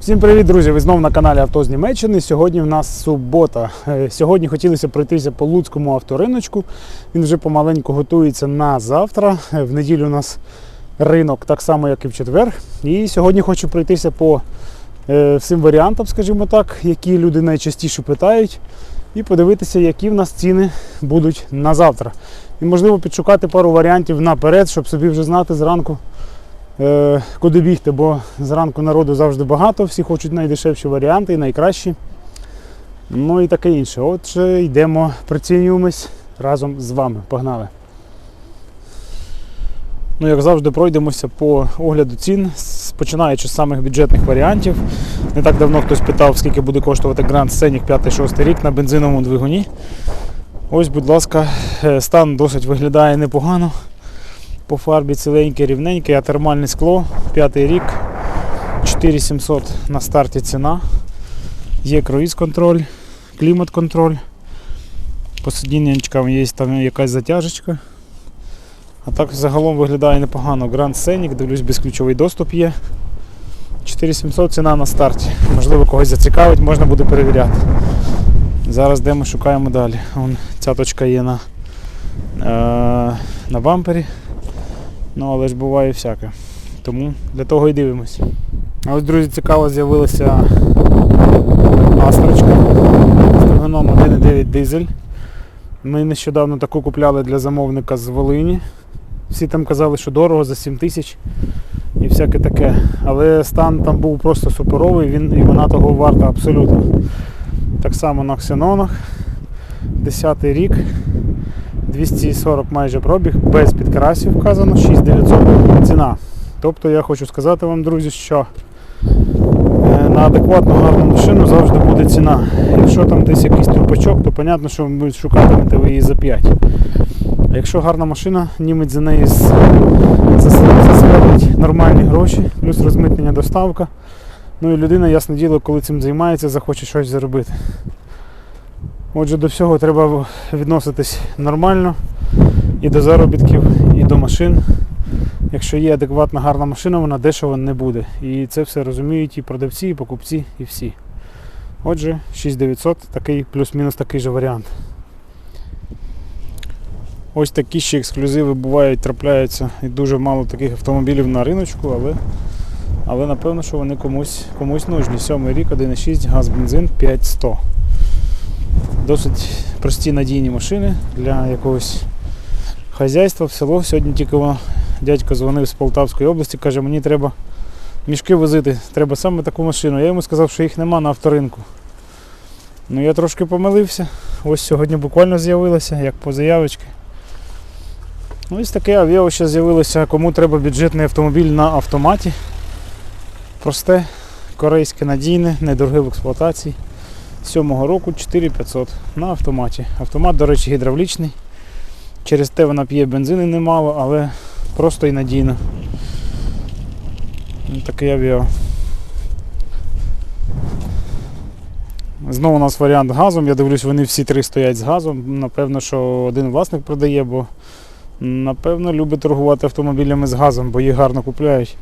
Всім привіт, друзі! Ви знову на каналі Авто з Німеччини. Сьогодні в нас субота. Е, Сьогодні хотілося пройтися по Луцькому авториночку. Він вже помаленьку готується на завтра. Е, В неділю у нас ринок, так само, як і в четвер. І сьогодні хочу пройтися по е, всім варіантам, скажімо так, які люди найчастіше питають, і подивитися, які в нас ціни будуть на завтра. І можливо підшукати пару варіантів наперед, щоб собі вже знати зранку. Е, куди бігти, бо зранку народу завжди багато, всі хочуть найдешевші варіанти і найкращі. Ну і таке інше. Отже, йдемо, прицінюємось разом з вами. Погнали. Ну, як завжди, пройдемося по огляду цін, починаючи з самих бюджетних варіантів. Не так давно хтось питав, скільки буде коштувати Grand Scenic 5-6 рік на бензиновому двигуні. Ось, будь ласка, е, стан досить виглядає непогано. По фарбі ціленьке, рівненьке, а термальне скло, п'ятий рік, 4700 на старті ціна. Є круїз контроль, клімат контроль. По сидіннячкам є там якась затяжечка. А так загалом виглядає непогано. Grand Scenic, дивлюсь, безключовий доступ є. 4700 ціна на старті. Можливо, когось зацікавить, можна буде перевіряти. Зараз де ми шукаємо далі. Вон, ця точка є на, е, на бампері. Ну, але ж буває всяке. Тому для того і дивимось. А ось, друзі, цікаво з'явилася астрочка з двигуном 1.9 дизель. Ми нещодавно таку купляли для замовника з Волині. Всі там казали, що дорого за 7 тисяч і всяке таке. Але стан там був просто суперовий, він, і вона того варта абсолютно. Так само на ксенонах. 10 рік. 240 майже пробіг, без підкрасів вказано, 6900 ціна. Тобто я хочу сказати вам, друзі, що е, на адекватну гарну машину завжди буде ціна. Якщо там десь якийсь трупачок, то зрозуміло, що ви шукатимете ви її за 5. А якщо гарна машина, німець за неї з- нормальні гроші, плюс розмитнення доставка. Ну і людина, ясне діло, коли цим займається, захоче щось заробити. Отже, до всього треба відноситись нормально і до заробітків, і до машин. Якщо є адекватна гарна машина, вона дешево не буде. І це все розуміють і продавці, і покупці, і всі. Отже, 6900 такий плюс-мінус такий же варіант. Ось такі ще ексклюзиви бувають, трапляються і дуже мало таких автомобілів на риночку, але, але напевно, що вони комусь, комусь нужні. Сьомий рік, 1,6, газ, бензин 5100 досить прості надійні машини для якогось хазяйства в село. Сьогодні тільки дядько дзвонив з Полтавської області, каже, мені треба мішки возити, треба саме таку машину. Я йому сказав, що їх нема на авторинку. Ну я трошки помилився. Ось сьогодні буквально з'явилося, як по заявочці. Ось таке авіо ще з'явилося, кому треба бюджетний автомобіль на автоматі. Просте, корейське, надійне, недороге в експлуатації. 7-го року 4500 на автоматі. Автомат, до речі, гідравлічний. Через те вона п'є бензини немало, але просто і надійно. Такий авіа. Знову у нас варіант газом. Я дивлюсь, вони всі три стоять з газом. Напевно, що один власник продає, бо напевно любить торгувати автомобілями з газом, бо їх гарно купляють.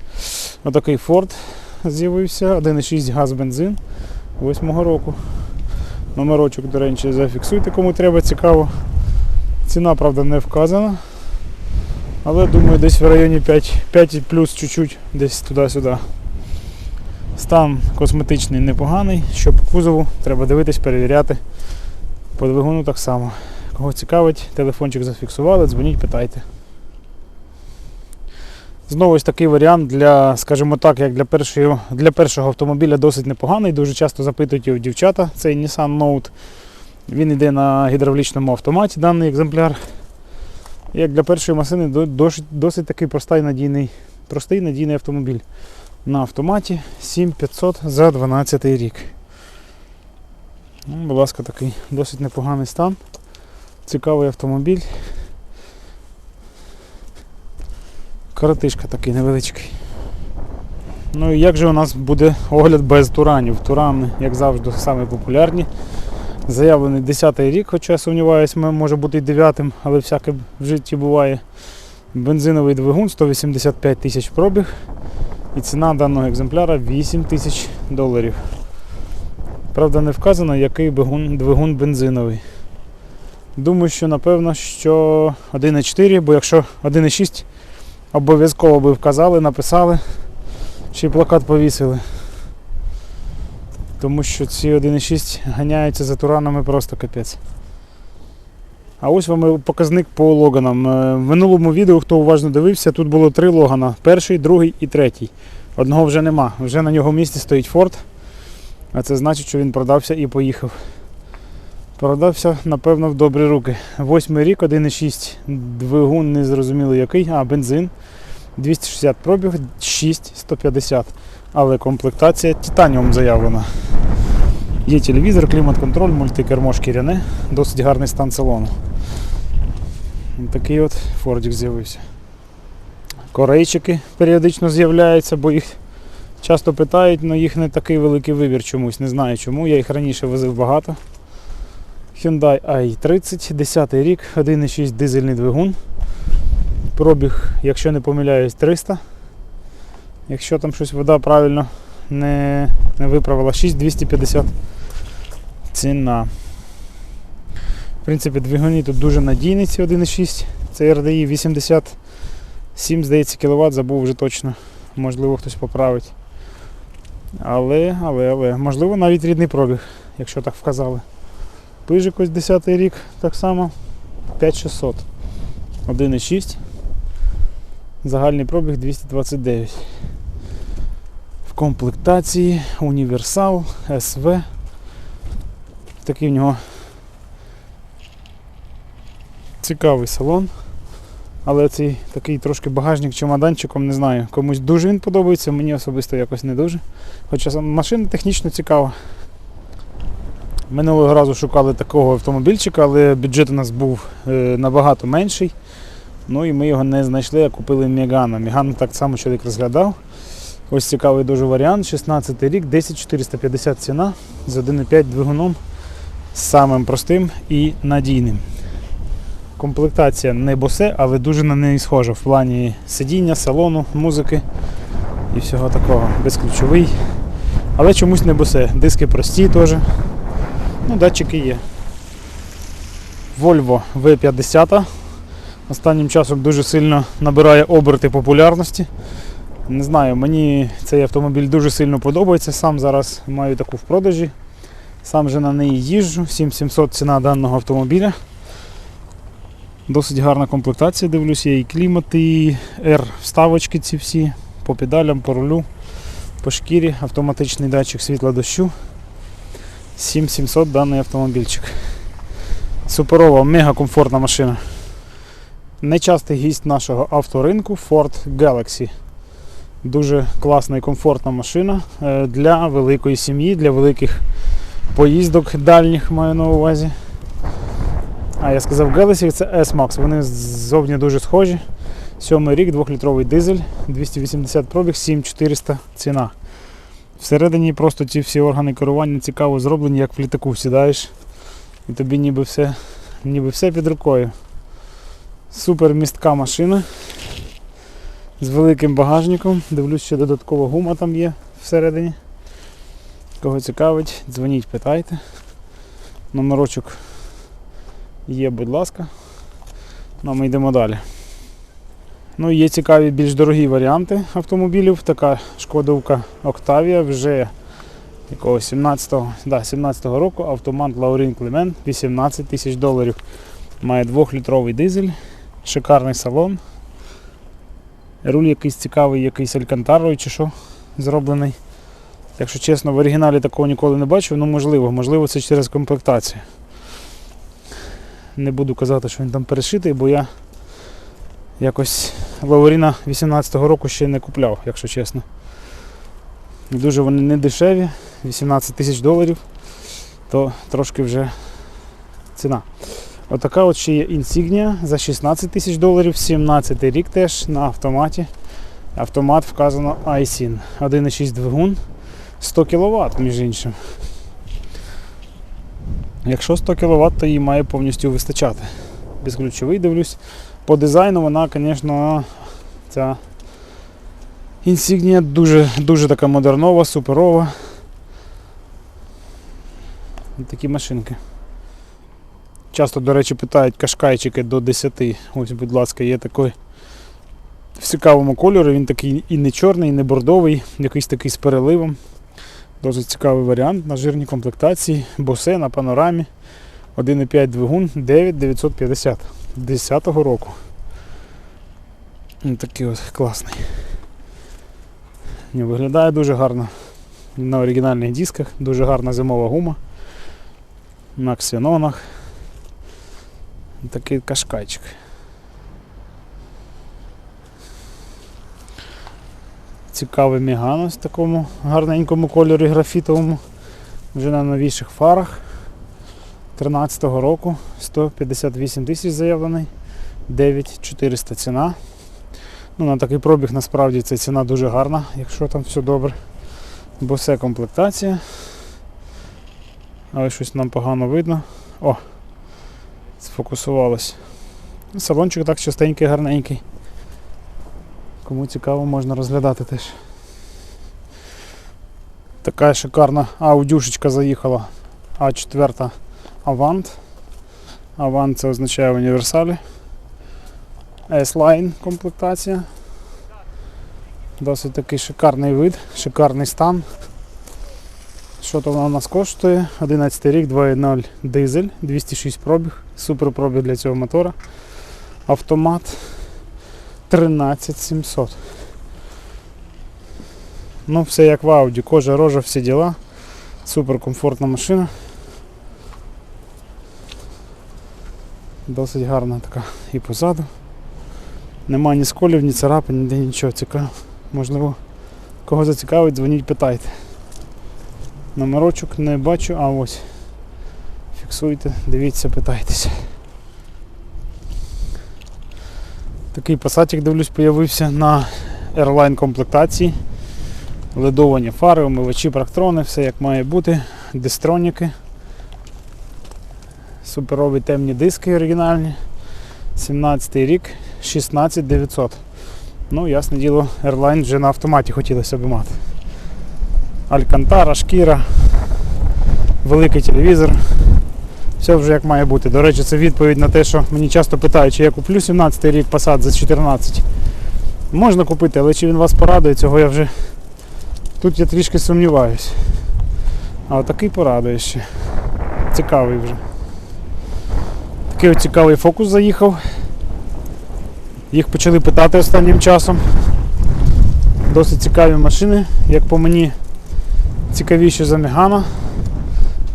Отакий Ford з'явився, 1,6 газ бензин 8-го року. Номерочок, до речі, зафіксуйте, кому треба, цікаво. Ціна, правда, не вказана. Але думаю, десь в районі 5, 5 плюс чуть-чуть, десь туди-сюди. Стан косметичний непоганий, що по кузову, треба дивитись, перевіряти. По двигуну так само. Кого цікавить, телефончик зафіксували, дзвоніть, питайте. Знову ось такий варіант для, скажімо так, як для першого, для першого автомобіля досить непоганий. Дуже часто запитують його дівчата. Цей Nissan Note. Він йде на гідравлічному автоматі, даний екземпляр. Як для першої машини досить, досить такий простий надійний, простий надійний автомобіль. На автоматі 7500 за 12 рік. Ну, будь ласка, такий досить непоганий стан. Цікавий автомобіль. Коротишка такий невеличкий. Ну і як же у нас буде огляд без туранів? Турани, як завжди, самі популярні. Заявлений 10-й рік, хоча я сумніваюсь, м- може бути і 9-м, але всяке в житті буває. Бензиновий двигун 185 тисяч пробіг. І ціна даного екземпляра 8 тисяч доларів. Правда, не вказано, який двигун, двигун бензиновий. Думаю, що напевно, що 1,4, бо якщо 1,6, обов'язково би вказали, написали, й плакат повісили. Тому що ці 1,6 ганяються за туранами просто капець. А ось вам показник по логанам. Е, В минулому відео, хто уважно дивився, тут було три логана: перший, другий і третій. Одного вже нема. Вже на нього місці стоїть Форд. А це значить, що він продався і поїхав. Продався, напевно, в добрі руки. Восьмий рік, 1,6 двигун, не зрозуміло який, а бензин. 260 пробіг, 6, 150. Але комплектація титаніум заявлена. Є телевізор, клімат-контроль, мультикермо шкіряне, досить гарний стан салону. Такий от Фордік з'явився. Корейчики періодично з'являються, бо їх часто питають, але їх не такий великий вибір чомусь. Не знаю чому. Я їх раніше возив багато. Hyundai i30, 10 рік, 1,6 дизельний двигун. Пробіг, якщо не помиляюсь, 300. Якщо там щось вода правильно не, не виправила, 6250 ціна. В принципі, двигуни тут дуже надійні, ці 1,6. Це RDI 87, здається, кВт, забув вже точно. Можливо, хтось поправить. Але, але, але, можливо, навіть рідний пробіг, якщо так вказали. Пижик ось 10 рік, так само 5600. 1,6. Загальний пробіг 229. В комплектації універсал, СВ. Такий в нього цікавий салон. Але цей такий трошки багажник чемоданчиком, не знаю. Комусь дуже він подобається, мені особисто якось не дуже. Хоча машина технічно цікава. Минулого разу шукали такого автомобільчика, але бюджет у нас був е, набагато менший. Ну і ми його не знайшли, а купили Мегана. Меган так само чоловік розглядав. Ось цікавий дуже варіант. 16 рік, 10450 ціна з 1,5 двигуном. Самим простим і надійним. Комплектація не босе, але дуже на неї схожа в плані сидіння, салону, музики і всього такого. Безключовий. Але чомусь не босе. Диски прості теж. Ну, датчики є. Volvo V50. Останнім часом дуже сильно набирає оберти популярності. Не знаю, мені цей автомобіль дуже сильно подобається. Сам зараз маю таку в продажі. Сам же на неї їжджу. 7700 ціна даного автомобіля. Досить гарна комплектація, дивлюся, і клімат, і R вставочки ці всі, по педалям, по рулю, по шкірі, автоматичний датчик світла дощу. 7700 даний автомобільчик. Суперова, мега комфортна машина. Нечастий гість нашого авторинку Ford Galaxy. Дуже класна і комфортна машина е, для великої сім'ї, для великих поїздок дальніх маю на увазі. А я сказав Galaxy, це S-Max. Вони ззовні дуже схожі. Сьомий рік, 2-літровий дизель, 280 пробіг, 7400 ціна. Всередині просто ці всі органи керування цікаво зроблені, як в літаку сідаєш. І тобі ніби все, ніби все під рукою. Супер містка машина з великим багажником. Дивлюсь, що додаткова гума там є всередині. Кого цікавить, дзвоніть, питайте. Номерочок є, будь ласка. Ну, ми йдемо далі. Ну, є цікаві більш дорогі варіанти автомобілів. Така шкодовка Octavia вже якого 17-го да, 17-го року автомат Лаурін Клемен 18 тисяч доларів. Має 2-літровий дизель, шикарний салон. Руль якийсь цікавий, якийсь алькантаровий чи що зроблений. Якщо чесно, в оригіналі такого ніколи не бачив, ну можливо, можливо, це через комплектацію. Не буду казати, що він там перешитий, бо я якось Лауріна 18-го року ще не купляв, якщо чесно. Дуже вони не дешеві, 18 тисяч доларів, то трошки вже ціна. Отака от ще є інсігнія за 16 тисяч доларів, 17 рік теж на автоматі. Автомат вказано iSIN. 1,6 двигун, 100 кВт, між іншим. Якщо 100 кВт, то її має повністю вистачати. Безключовий дивлюсь. По дизайну вона, звісно, ця Інсігнія дуже, дуже така модернова, суперова. Такі машинки. Часто, до речі, питають кашкайчики до 10. Ось, будь ласка, є такий в цікавому кольорі. Він такий і не чорний, і не бордовий, якийсь такий з переливом. Досить цікавий варіант на жирній комплектації. Босе на панорамі. 1,5 двигун 9950 10-го року. Такий от класний. Ні, Виглядає дуже гарно. На оригінальних дисках, дуже гарна зимова гума. На ксенонах. Такий кашкайчик. Цікавий міган в такому гарненькому кольорі графітовому. Вже на новіших фарах. 13-го року 158 тисяч заявлений, 9400 ціна. Ну, на такий пробіг насправді ця ціна дуже гарна, якщо там все добре. Бо все комплектація. Але щось нам погано видно. О! Сфокусувалось. Салончик так частенький, гарненький. Кому цікаво, можна розглядати теж. Така шикарна аудюшечка заїхала. А4 Avant. Avant це означає універсалі. S-Line комплектація. Досить такий шикарний вид, шикарний стан. Що то вона у нас коштує? 11 рік, 2.0 дизель, 206 пробіг, супер пробіг для цього мотора. Автомат 13700. Ну, все як в Audi, кожа, рожа, всі діла. Супер комфортна машина. Досить гарна така і позаду. Нема ні сколів, ні царапин, ніде нічого цікавого. Можливо, кого зацікавить, дзвоніть, питайте. Номерочок не бачу, а ось. Фіксуйте, дивіться, питайтеся. Такий пасатик, дивлюсь, появився на Airline комплектації. Ледовані фари, омивачі, практрони, все як має бути, дистроніки. Суперові темні диски оригінальні. 17 рік, 16900. Ну, ясне діло, Airline вже на автоматі хотілося б мати. Алькантара, шкіра, великий телевізор. Все вже як має бути. До речі, це відповідь на те, що мені часто питають, чи я куплю 17 рік Passat за 14. Можна купити, але чи він вас порадує, цього я вже тут я трішки сумніваюсь. А отакий порадує ще. Цікавий вже. Такий цікавий фокус заїхав. Їх почали питати останнім часом. Досить цікаві машини, як по мені цікавіші за Мегана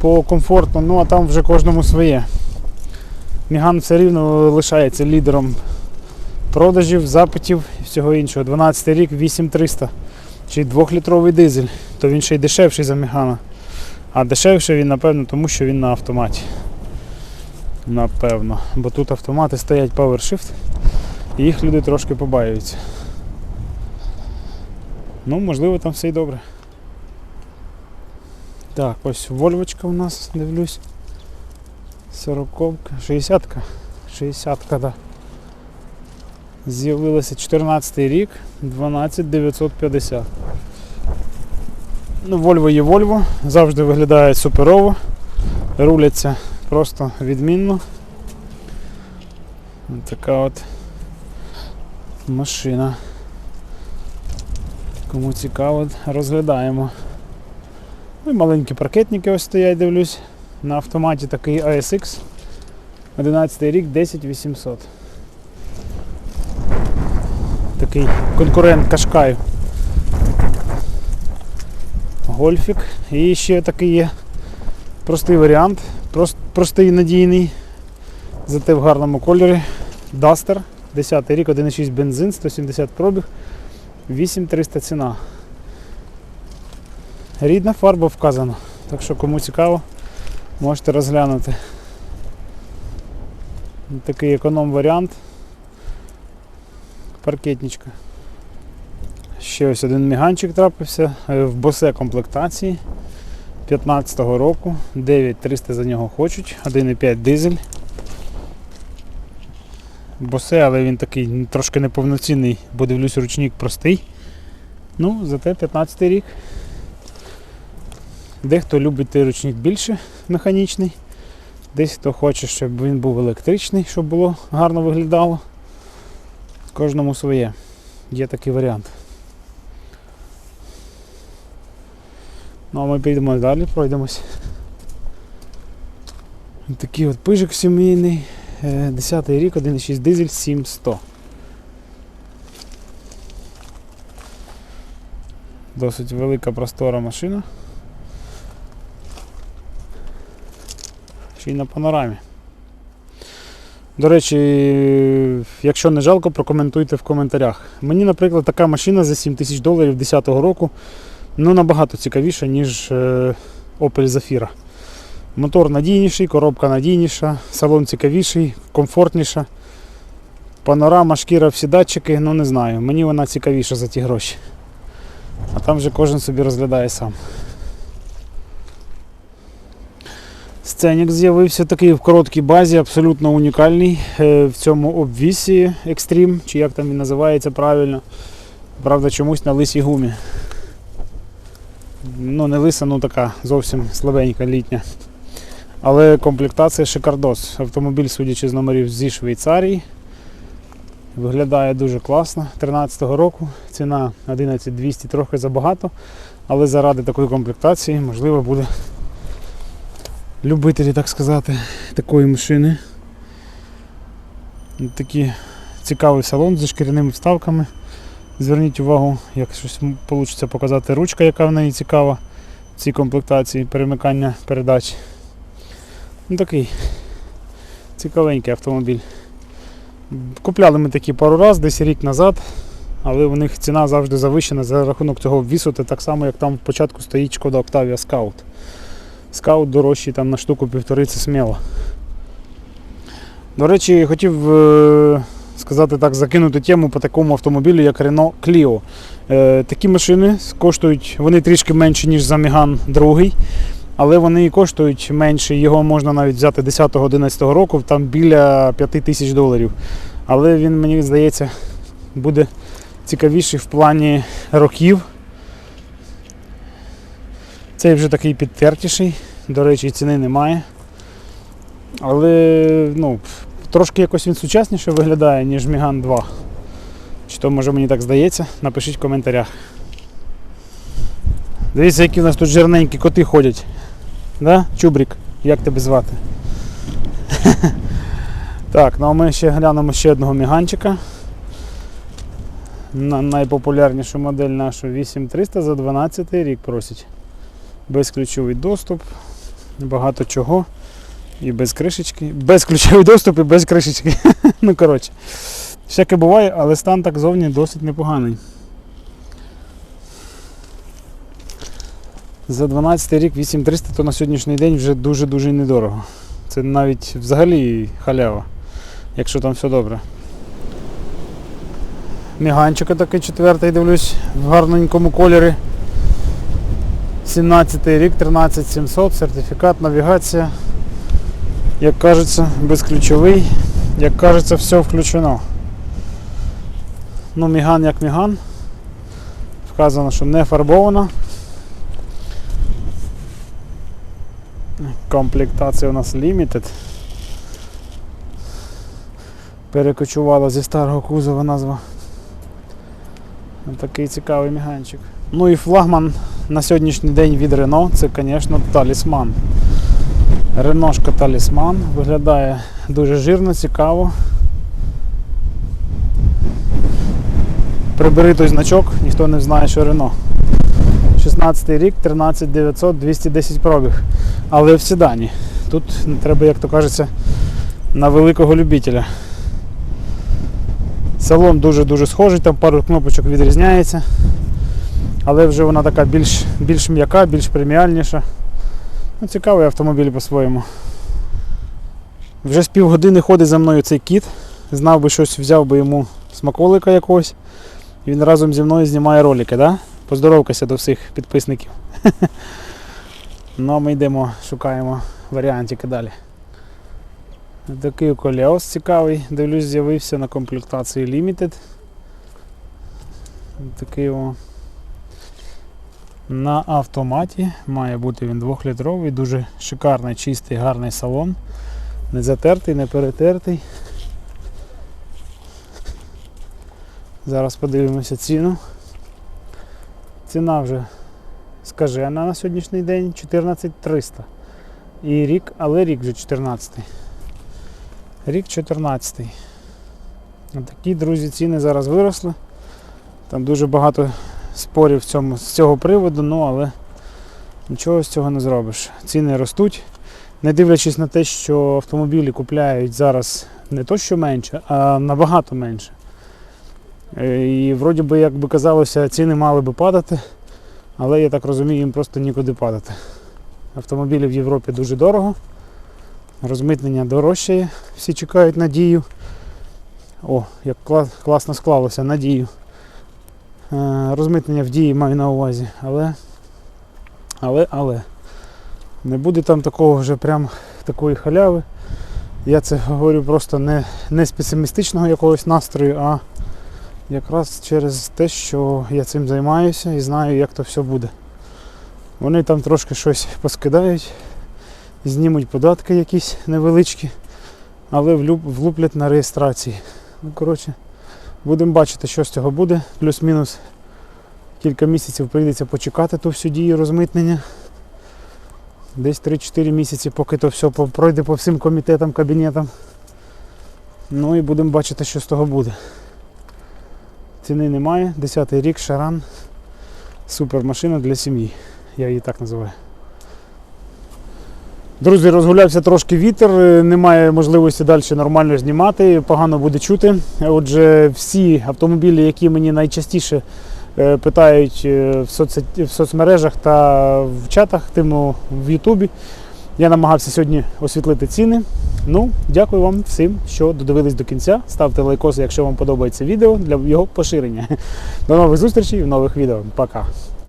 по комфорту, ну а там вже кожному своє. Міган все рівно лишається лідером продажів, запитів і всього іншого. 12 рік 8300 чи 2-літровий дизель, то він ще й дешевший за Мегана. А дешевший він, напевно, тому що він на автоматі. Напевно. Бо тут автомати стоять PowerShift і їх люди трошки побаюються. Ну, можливо, там все й добре. Так, ось Вольвочка у нас, дивлюсь. 40-ка, 60-ка. 60-ка, да. З'явилася 14 рік, 12950. Ну, Volvo є Volvo, завжди виглядає суперово, руляться просто відмінно. Така от машина. Кому цікаво, розглядаємо. Ну і маленькі паркетники ось стоять, дивлюсь. На автоматі такий ASX. 11 рік 10800. Такий конкурент Кашкаю. Гольфік. І ще такий є простий варіант, прост, простий надійний, зате в гарному кольорі. Duster, 10 рік, 1,6 бензин, 170 пробіг, 8300 ціна. Рідна фарба вказана, так що кому цікаво, можете розглянути. Такий економ варіант. Паркетничка. Ще ось один міганчик трапився е, в босе комплектації 15-го року, 9300 за нього хочуть, 1,5 дизель. Босе, але він такий трошки неповноцінний, бо дивлюсь, ручник простий. Ну, зате 15 рік. Дехто любить той ручник більше механічний, десь хто хоче, щоб він був електричний, щоб було гарно виглядало. Кожному своє. Є такий варіант. Ну а ми підемо далі, пройдемось. Такий от пижик сімейний. 10 рік, 1,6 дизель 7100. Досить велика простора машина. Ще й на панорамі. До речі, якщо не жалко, прокоментуйте в коментарях. Мені, наприклад, така машина за 7 тисяч доларів 2010 року ну, набагато цікавіша, ніж е, Opel Zafira. Мотор надійніший, коробка надійніша, салон цікавіший, комфортніша. Панорама, шкіра, всі датчики, ну не знаю. Мені вона цікавіша за ті гроші. А там вже кожен собі розглядає сам. Сценік з'явився такий в короткій базі, абсолютно унікальний. е, В цьому обвісі Extreme, чи як там він називається правильно. Правда, чомусь на лисій гумі. Ну, не лиса, ну така зовсім слабенька літня. Але комплектація шикардос. Автомобіль, судячи з номерів зі Швейцарії. Виглядає дуже класно. 13-го року. Ціна 11200 трохи забагато. Але заради такої комплектації можливо буде любителі, так сказати, такої машини. Такий цікавий салон зі шкіряними вставками. Зверніть увагу, як щось вийде показати ручка, яка в неї цікава в цій комплектації перемикання передач. Ну, такий цікавенький автомобіль. Купляли ми такі пару разів, десь рік назад, але у них ціна завжди завищена за рахунок цього ввісу, так само, як там в початку стоїть шкода Octavia Scout. Скаут дорожчий там на штуку півтори це сміло. До речі, хотів е, сказати так, закинути тему по такому автомобілю, як Renault Clio. Е, такі машини коштують, вони трішки менші, ніж за Megane другий, але вони і коштують менше. Його можна навіть взяти 10-11 року, там біля 5 тисяч доларів. Але він, мені здається, буде цікавіший в плані років. Цей вже такий підтертіший, до речі, ціни немає. Але ну, трошки якось він сучасніше виглядає, ніж Міган 2. Чи то може мені так здається? Напишіть в коментарях. Дивіться, які в нас тут жирненькі коти ходять. Да? Чубрік, як тебе звати? так, ну а ми ще глянемо ще одного міганчика. На найпопулярнішу модель нашу 8300 за 12 рік просять безключовий доступ, багато чого. І без кришечки. без Безключовий доступ і без кришечки. ну, коротше. Всяке буває, але стан так зовні досить непоганий. За 12 рік 8300 то на сьогоднішній день вже дуже-дуже недорого. Це навіть взагалі халява, якщо там все добре. Міганчика такий четвертий дивлюсь в гарненькому кольорі. 17 рік, 13700, сертифікат, навігація. Як кажеться, безключовий, як кажеться, все включено. Ну, міган як міган. Вказано, що не фарбовано. Комплектація у нас limited. Перекочувала зі старого кузова назва. Такий цікавий міганчик. Ну і флагман на сьогоднішній день від Renault це, звісно, талісман. Реношка талісман виглядає дуже жирно, цікаво. Прибери той значок, ніхто не знає, що Рено. 16 рік, 13900, 210 пробіг. Але в седані. Тут треба, як то кажеться, на великого любителя. Салон дуже-дуже схожий, там пару кнопочок відрізняється. Але вже вона така більш, більш м'яка, більш преміальніша. Ну, Цікавий автомобіль по-своєму. Вже з півгодини ходить за мною цей кіт. Знав би щось, взяв би йому смаколика якогось. І він разом зі мною знімає ролики, да? Поздоровкайся до всіх підписників. Ну а ми йдемо, шукаємо варіантики далі. Такий колеос цікавий, дивлюсь, з'явився на комплектації Limited. Такий о. На автоматі має бути він 2-літровий, дуже шикарний, чистий, гарний салон. Не затертий, не перетертий. Зараз подивимося ціну. Ціна вже скажена на сьогоднішній день 14300. І рік, але рік вже 14. Рік 14. Такі, друзі, ціни зараз виросли. Там дуже багато спорів в цьому, з цього приводу, ну але нічого з цього не зробиш. Ціни ростуть. Не дивлячись на те, що автомобілі купляють зараз не то, що менше, а набагато менше. Е, І вроді би, як би казалося, ціни мали би падати, але я так розумію, їм просто нікуди падати. Автомобілі в Європі дуже дорого, розмитнення дорожчає, всі чекають надію. О, як кла- класно склалося, надію. Е, Розмитнення в дії маю на увазі, але, але, але не буде там такого вже прям такої халяви. Я це говорю просто не, не з песимістичного якогось настрою, а якраз через те, що я цим займаюся і знаю, як то все буде. Вони там трошки щось поскидають, знімуть податки якісь невеличкі, але влюп- влуплять на реєстрації. Ну, коротше, будемо бачити, що з цього буде. Плюс-мінус кілька місяців прийдеться почекати ту всю дію розмитнення. Десь 3-4 місяці, поки то все пройде по всім комітетам, кабінетам. Ну і будемо бачити, що з того буде. Ціни немає. 10-й рік, шаран. Супер машина для сім'ї. Я її так називаю. Друзі, розгулявся трошки вітер, е, немає можливості далі нормально знімати, погано буде чути. Отже, всі автомобілі, які мені найчастіше е, питають е, в, соцсеті- в соцмережах та в чатах, тиму в Ютубі, я намагався сьогодні освітлити ціни. Ну, дякую вам всім, що додивились до кінця. Ставте лайкоси, якщо вам подобається відео для його поширення. До нових зустрічей в нових відео. Пока.